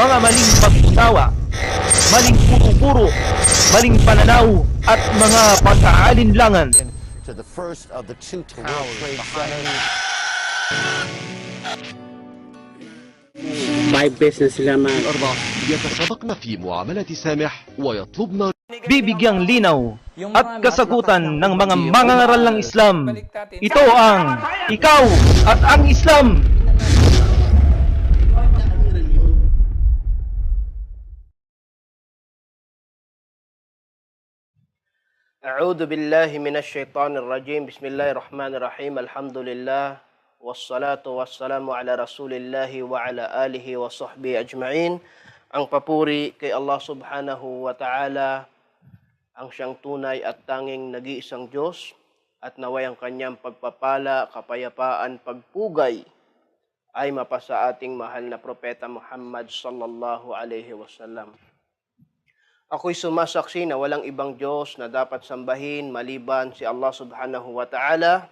mga maling pag-usawa, maling puro-puro, maling pananaw at mga pagkaalinlangan. to the first of the two to World Trade Center. five beses na sila mag الأربع يتسابقن في معاملة سامح ويطلبن Bibigyang linaw at kasagutan ng mga mangangaral ng Islam. Ito ang Ikaw at ang Islam. أعوذ بالله من الشيطان الرجيم بسم الله الرحمن الرحيم الحمد لله والصلاة والسلام على رسول الله وعلى آله وصحبه أجمعين Ang papuri kay Allah subhanahu wa ta'ala ang siyang tunay at tanging nag-iisang Diyos at naway ang kanyang pagpapala, kapayapaan, pagpugay ay mapasa ating mahal na propeta Muhammad sallallahu alaihi wasallam. Ako'y sumasaksi na walang ibang Diyos na dapat sambahin maliban si Allah subhanahu wa ta'ala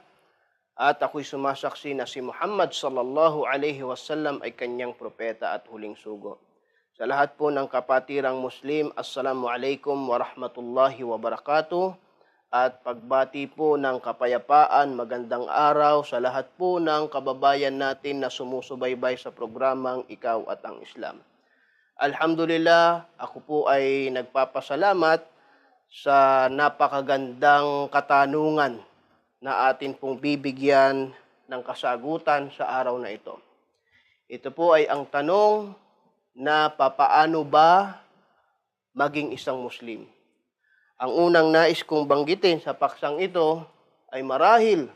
at ako'y sumasaksi na si Muhammad sallallahu alaihi wasallam ay kanyang propeta at huling sugo. Sa lahat po ng kapatirang Muslim, Assalamu alaikum wa rahmatullahi wa barakatuh. At pagbati po ng kapayapaan, magandang araw sa lahat po ng kababayan natin na sumusubaybay sa programang Ikaw at ang Islam. Alhamdulillah, ako po ay nagpapasalamat sa napakagandang katanungan na atin pong bibigyan ng kasagutan sa araw na ito. Ito po ay ang tanong na papaano ba maging isang Muslim. Ang unang nais kong banggitin sa paksang ito ay marahil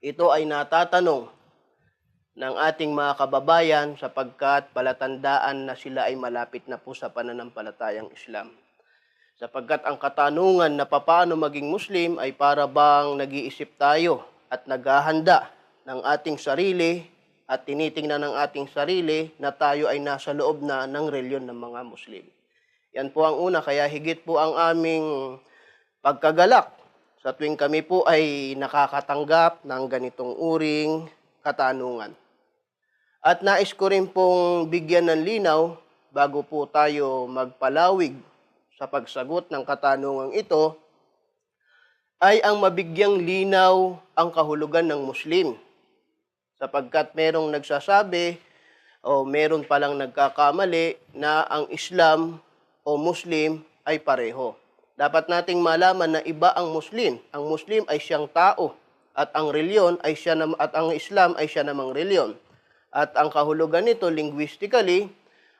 ito ay natatanong ng ating mga kababayan sapagkat palatandaan na sila ay malapit na po sa pananampalatayang Islam. Sapagkat ang katanungan na papaano maging Muslim ay para bang nag-iisip tayo at naghahanda ng ating sarili at tinitingnan ng ating sarili na tayo ay nasa loob na ng reliyon ng mga Muslim. Yan po ang una, kaya higit po ang aming pagkagalak sa tuwing kami po ay nakakatanggap ng ganitong uring katanungan. At nais ko rin pong bigyan ng linaw bago po tayo magpalawig sa pagsagot ng katanungang ito ay ang mabigyang linaw ang kahulugan ng Muslim. Sapagkat merong nagsasabi o meron palang nagkakamali na ang Islam o Muslim ay pareho. Dapat nating malaman na iba ang Muslim. Ang Muslim ay siyang tao at ang reliyon ay siya nam- at ang Islam ay siya namang reliyon. At ang kahulugan nito linguistically,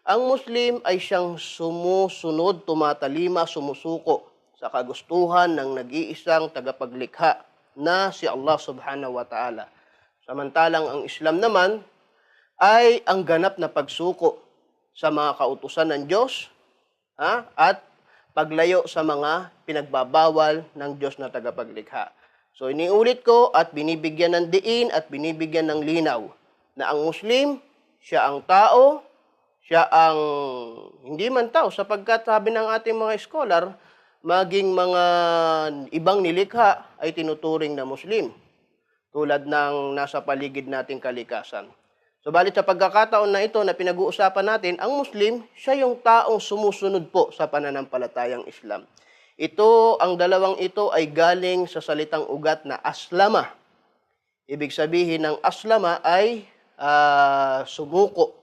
ang Muslim ay siyang sumusunod, tumatalima, sumusuko sa kagustuhan ng nag-iisang tagapaglikha na si Allah subhanahu wa ta'ala. Samantalang ang Islam naman ay ang ganap na pagsuko sa mga kautusan ng Diyos ha? at paglayo sa mga pinagbabawal ng Diyos na tagapaglikha. So iniulit ko at binibigyan ng diin at binibigyan ng linaw na ang Muslim, siya ang tao, siya ang hindi man tao sapagkat sabi ng ating mga scholar, maging mga ibang nilikha ay tinuturing na Muslim tulad ng nasa paligid nating kalikasan. Subalit sa pagkakataon na ito na pinag-uusapan natin, ang Muslim, siya yung taong sumusunod po sa pananampalatayang Islam. Ito, ang dalawang ito ay galing sa salitang ugat na aslama. Ibig sabihin ng aslama ay ah, sumuko.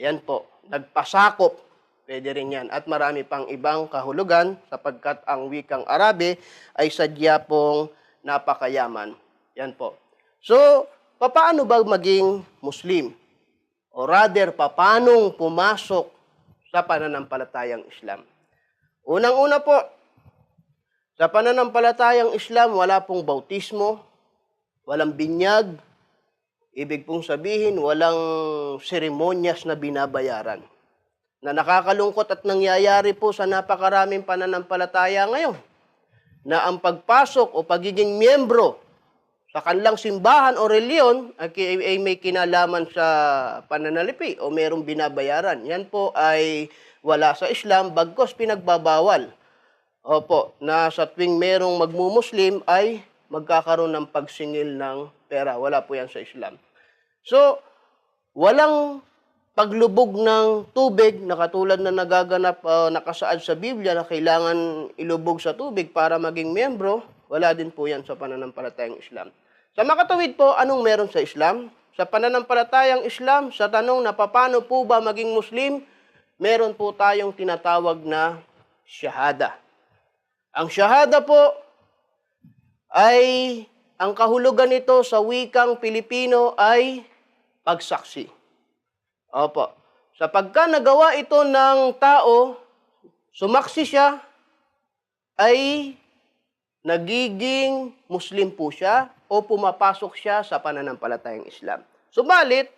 Ayan po, nagpasakop. Pwede rin yan. At marami pang ibang kahulugan sapagkat ang wikang Arabe ay sadya pong napakayaman. Yan po. So, paano ba maging Muslim? O rather, paano pumasok sa pananampalatayang Islam? Unang-una po, sa pananampalatayang Islam, wala pong bautismo, walang binyag, ibig pong sabihin, walang seremonyas na binabayaran. Na nakakalungkot at nangyayari po sa napakaraming pananampalataya ngayon na ang pagpasok o pagiging miyembro sa kanilang simbahan o reliyon ay, may kinalaman sa pananalipi o merong binabayaran. Yan po ay wala sa Islam, bagkos pinagbabawal. Opo, na sa tuwing merong magmumuslim ay magkakaroon ng pagsingil ng pera. Wala po yan sa Islam. So, walang paglubog ng tubig na katulad na nagaganap uh, nakasaad sa Biblia na kailangan ilubog sa tubig para maging miyembro, wala din po yan sa pananampalatayang Islam. Sa makatawid po, anong meron sa Islam? Sa pananampalatayang Islam, sa tanong na paano po ba maging Muslim, meron po tayong tinatawag na shahada. Ang shahada po ay, ang kahulugan nito sa wikang Pilipino ay pagsaksi. Opo. Sa pagka nagawa ito ng tao, sumaksi siya, ay nagiging Muslim po siya o pumapasok siya sa pananampalatayang Islam. Subalit,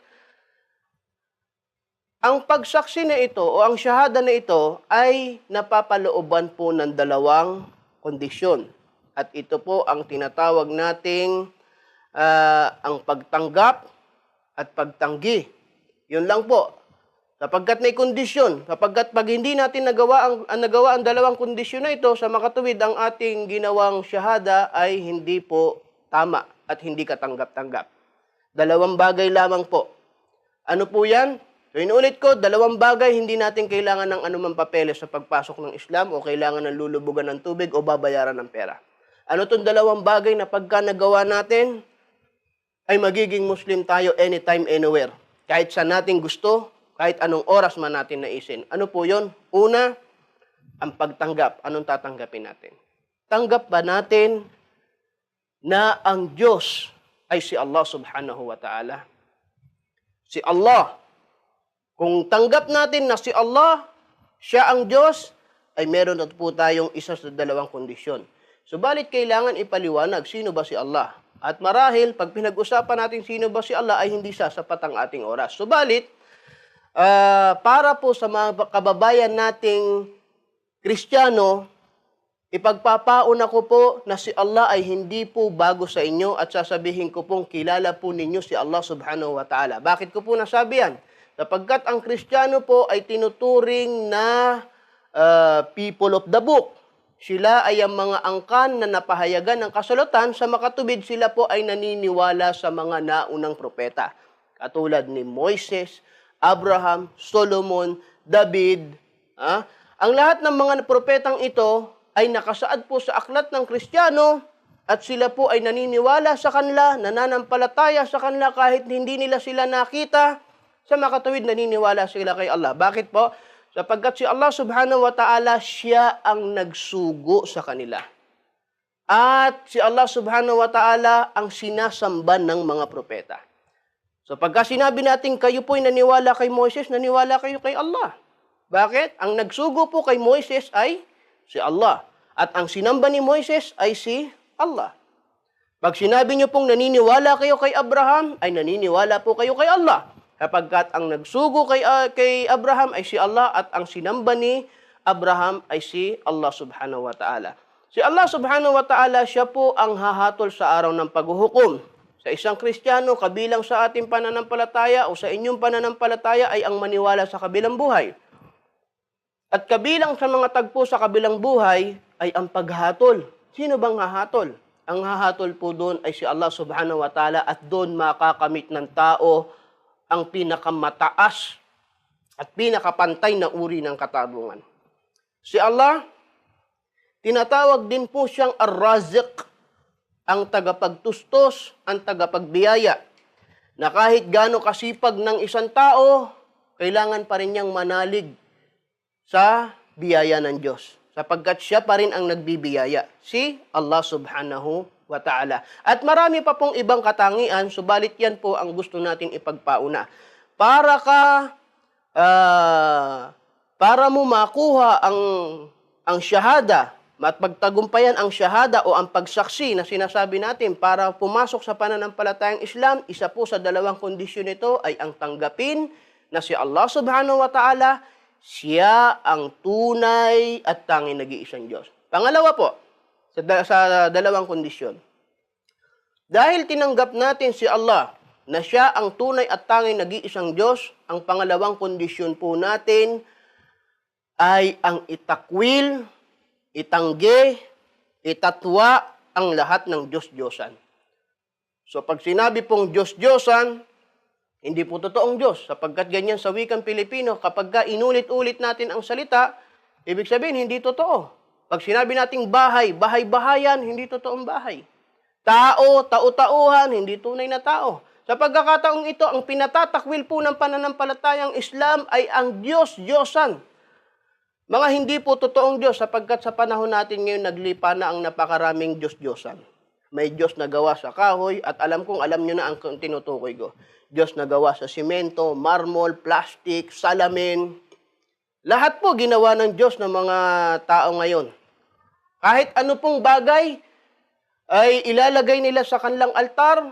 ang pagsaksi na ito o ang shahada na ito ay napapalooban po ng dalawang kondisyon. At ito po ang tinatawag nating ah, ang pagtanggap at pagtanggi. Yun lang po. Sapagkat may kondisyon, sapagkat pag hindi natin nagawa ang, ang nagawa ang dalawang kondisyon na ito sa makatuwid ang ating ginawang shahada ay hindi po tama at hindi katanggap-tanggap. Dalawang bagay lamang po. Ano po yan? So inulit ko, dalawang bagay hindi natin kailangan ng anumang papeles sa pagpasok ng Islam o kailangan ng lulubugan ng tubig o babayaran ng pera. Ano tong dalawang bagay na pagka nagawa natin, ay magiging Muslim tayo anytime, anywhere. Kahit sa nating gusto, kahit anong oras man natin naisin. Ano po yon? Una, ang pagtanggap. Anong tatanggapin natin? Tanggap ba natin na ang Diyos ay si Allah subhanahu wa ta'ala? Si Allah. Kung tanggap natin na si Allah, siya ang Diyos, ay meron na po tayong isa sa dalawang kondisyon. Subalit kailangan ipaliwanag sino ba si Allah. At marahil, pag pinag-usapan natin sino ba si Allah, ay hindi sasapat ang ating oras. Subalit, ah, para po sa mga kababayan nating Kristiyano, ipagpapauna ko po na si Allah ay hindi po bago sa inyo at sasabihin ko pong kilala po ninyo si Allah subhanahu wa ta'ala. Bakit ko po nasabi yan? Sapagkat ang Kristiyano po ay tinuturing na ah, people of the book. Sila ay ang mga angkan na napahayagan ng kasulatan sa makatubid sila po ay naniniwala sa mga naunang propeta. Katulad ni Moises, Abraham, Solomon, David. ah. Ang lahat ng mga propetang ito ay nakasaad po sa aklat ng Kristiyano at sila po ay naniniwala sa kanila, nananampalataya sa kanila kahit hindi nila sila nakita. Sa makatuwid, naniniwala sila kay Allah. Bakit po? Sapagkat si Allah subhanahu wa ta'ala, siya ang nagsugo sa kanila. At si Allah subhanahu wa ta'ala ang sinasamba ng mga propeta. So pagka sinabi natin kayo po'y naniwala kay Moises, naniwala kayo kay Allah. Bakit? Ang nagsugo po kay Moises ay si Allah. At ang sinamba ni Moises ay si Allah. Pag sinabi niyo pong naniniwala kayo kay Abraham, ay naniniwala po kayo kay Allah. Kapagkat ang nagsugo kay, ah, kay Abraham ay si Allah at ang sinamba ni Abraham ay si Allah subhanahu wa ta'ala. Si Allah subhanahu wa ta'ala, siya po ang hahatol sa araw ng paghuhukom. Sa isang Kristiyano, kabilang sa ating pananampalataya o sa inyong pananampalataya ay ang maniwala sa kabilang buhay. At kabilang sa mga tagpo sa kabilang buhay ay ang paghatol. Sino bang hahatol? Ang hahatol po doon ay si Allah subhanahu wa ta'ala at doon makakamit ng tao ang pinakamataas at pinakapantay na uri ng katarungan. Si Allah, tinatawag din po siyang ar-raziq, ang tagapagtustos, ang tagapagbiyaya, na kahit gaano kasipag ng isang tao, kailangan pa rin niyang manalig sa biyaya ng Diyos. Sapagkat siya pa rin ang nagbibiyaya, si Allah subhanahu wa ta'ala. At marami pa pong ibang katangian, subalit yan po ang gusto natin ipagpauna. Para ka, ah, para mo makuha ang, ang shahada, at pagtagumpayan ang shahada o ang pagsaksi na sinasabi natin para pumasok sa pananampalatayang Islam, isa po sa dalawang kondisyon nito ay ang tanggapin na si Allah subhanahu wa ta'ala, siya ang tunay at tanging nag-iisang Diyos. Pangalawa po, sa, sa dalawang kondisyon. Dahil tinanggap natin si Allah na siya ang tunay at tanging nag-iisang Diyos, ang pangalawang kondisyon po natin ay ang itakwil, itangge, itatwa ang lahat ng Diyos-Diyosan. So pag sinabi pong Diyos-Diyosan, Hindi po totoong Diyos. Sapagkat ganyan sa wikang Pilipino, kapag ka inulit-ulit natin ang salita, ibig sabihin, hindi totoo. Pag sinabi nating bahay, bahay-bahayan, hindi totoong bahay. Tao, tao-tauhan, hindi tunay na tao. Sa pagkakataong ito, ang pinatatakwil po ng pananampalatayang Islam ay ang Diyos, Diyosan. Mga hindi po totoong Diyos sapagkat sa panahon natin ngayon naglipa na ang napakaraming Diyos-Diyosan. May Diyos na gawa sa kahoy at alam kong alam nyo na ang tinutukoy ko. Diyos na gawa sa simento, marmol, plastic, salamin. Lahat po ginawa ng Diyos ng mga tao ngayon. Kahit ano pong bagay ay ilalagay nila sa kanilang altar,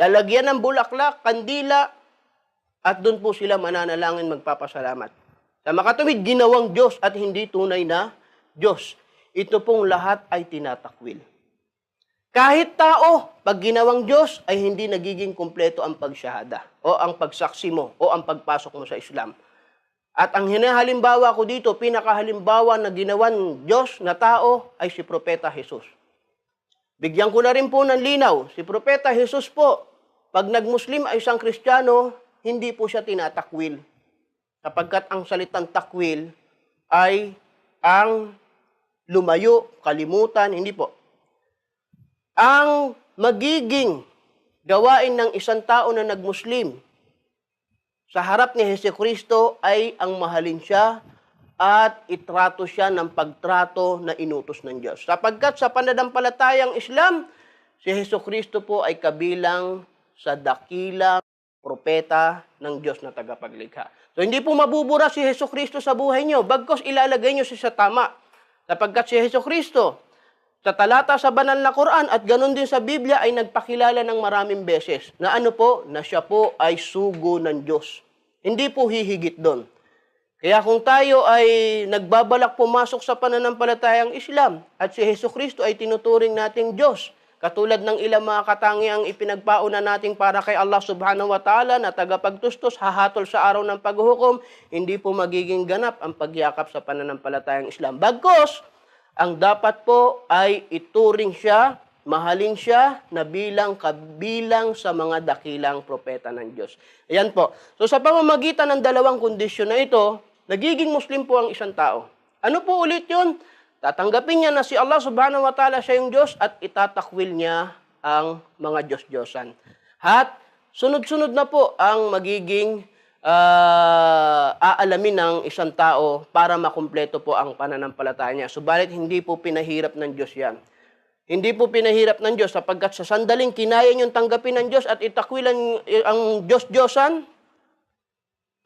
lalagyan ng bulaklak, kandila, at doon po sila mananalangin magpapasalamat. Sa makatuwid, ginawang Diyos at hindi tunay na Diyos. Ito pong lahat ay tinatakwil. Kahit tao, pag ginawang Diyos, ay hindi nagiging kumpleto ang pagsyahada o ang pagsaksi mo o ang pagpasok mo sa Islam. At ang hinahalimbawa ko dito, pinakahalimbawa na ginawan Diyos na tao ay si Propeta Jesus. Bigyan ko na rin po ng linaw, si Propeta Jesus po, pag nag-Muslim ay isang Kristiyano, hindi po siya tinatakwil. Sapagkat ang salitang takwil ay ang lumayo, kalimutan, hindi po. Ang magiging gawain ng isang tao na nag-Muslim sa harap ni Hesus Kristo ay ang mahalin siya at itrato siya ng pagtrato na inutos ng Diyos. Sapagkat sa pananampalatayang Islam, si Hesus Kristo po ay kabilang sa dakilang propeta ng Diyos na tagapaglikha. So hindi po mabubura si Hesus Kristo sa buhay nyo, bagkos ilalagay nyo siya sa tama. Sapagkat si Hesus Kristo, sa talata sa banal na Quran at ganun din sa Biblia ay nagpakilala ng maraming beses na ano po, na siya po ay sugo ng Diyos. Hindi po hihigit doon. Kaya kung tayo ay nagbabalak pumasok sa pananampalatayang Islam at si Hesus Kristo ay tinuturing nating Diyos, katulad ng ilang mga katangiang ipinagpauna nating para kay Allah subhanahu wa ta'ala na tagapagtustos, hahatol sa araw ng paghuhukom, hindi po magiging ganap ang pagyakap sa pananampalatayang Islam. Bagkos, ang dapat po ay ituring siya, mahalin siya na bilang kabilang sa mga dakilang propeta ng Diyos. Ayan po. So sa pamamagitan ng dalawang kondisyon na ito, nagiging Muslim po ang isang tao. Ano po ulit yun? Tatanggapin niya na si Allah subhanahu wa ta'ala siya yung Diyos at itatakwil niya ang mga Diyos-Diyosan. At sunod-sunod na po ang magiging ah, aalamin ng isang tao para makumpleto po ang pananampalataya niya. Subalit hindi po pinahirap ng Diyos yan. Hindi po pinahirap ng Diyos sapagkat sa sandaling kinaya niyong tanggapin ng Diyos at itakwilan ang Diyos-Diyosan,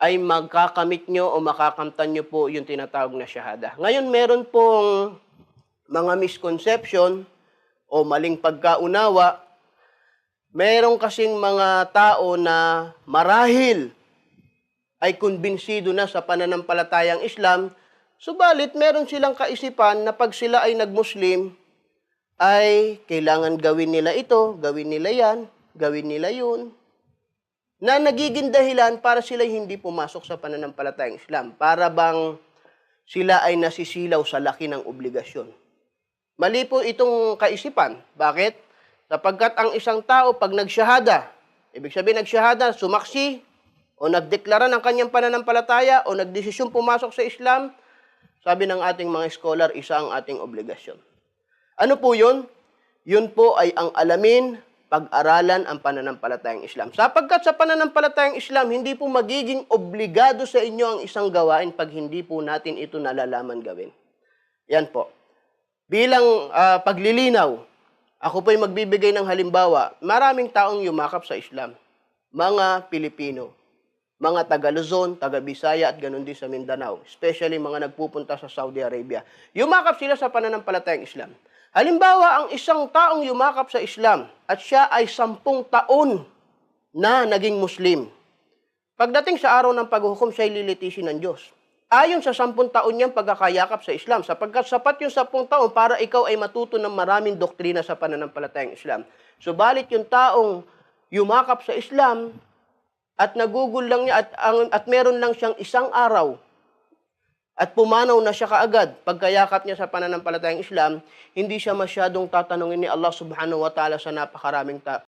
ay magkakamit nyo o makakamtan nyo po yung tinatawag na syahada. Ngayon, meron pong mga misconception o maling pagkaunawa. Meron kasing mga tao na marahil ay kumbinsido na sa pananampalatayang Islam, subalit meron silang kaisipan na pag sila ay nag-Muslim, ay kailangan gawin nila ito, gawin nila yan, gawin nila yun, na nagiging dahilan para sila hindi pumasok sa pananampalatayang Islam. Para bang sila ay nasisilaw sa laki ng obligasyon. Mali po itong kaisipan. Bakit? Sapagkat ang isang tao pag nagsyahada, ibig sabihin nagsyahada, sumaksi, o nagdeklara ng kanyang pananampalataya, o nagdesisyon pumasok sa Islam, sabi ng ating mga scholar, isa ang ating obligasyon. Ano po yun? Yun po ay ang alamin, pag-aralan ang pananampalatayang Islam. Sapagkat sa pananampalatayang Islam, hindi po magiging obligado sa inyo ang isang gawain pag hindi po natin ito nalalaman gawin. Yan po. Bilang ah, paglilinaw, ako po ay magbibigay ng halimbawa, maraming taong yumakap sa Islam. Mga Pilipino, mga taga Luzon, taga Bisaya at ganun din sa Mindanao, especially mga nagpupunta sa Saudi Arabia. Yumakap sila sa pananampalatayang Islam. Halimbawa, ang isang taong yumakap sa Islam at siya ay sampung taon na naging Muslim. Pagdating sa araw ng paghuhukom, siya lilitisin ng Diyos. Ayon sa sampung taon niyang pagkakayakap sa Islam, sapagkat sapat yung sampung taon para ikaw ay matuto ng maraming doktrina sa pananampalatayang Islam. Subalit yung taong yumakap sa Islam at nagugol lang niya at, ang, at meron lang siyang isang araw at pumanaw na siya kaagad. Pagkayakap niya sa pananampalatayang Islam, hindi siya masyadong tatanungin ni Allah subhanahu wa ta'ala sa napakaraming ta-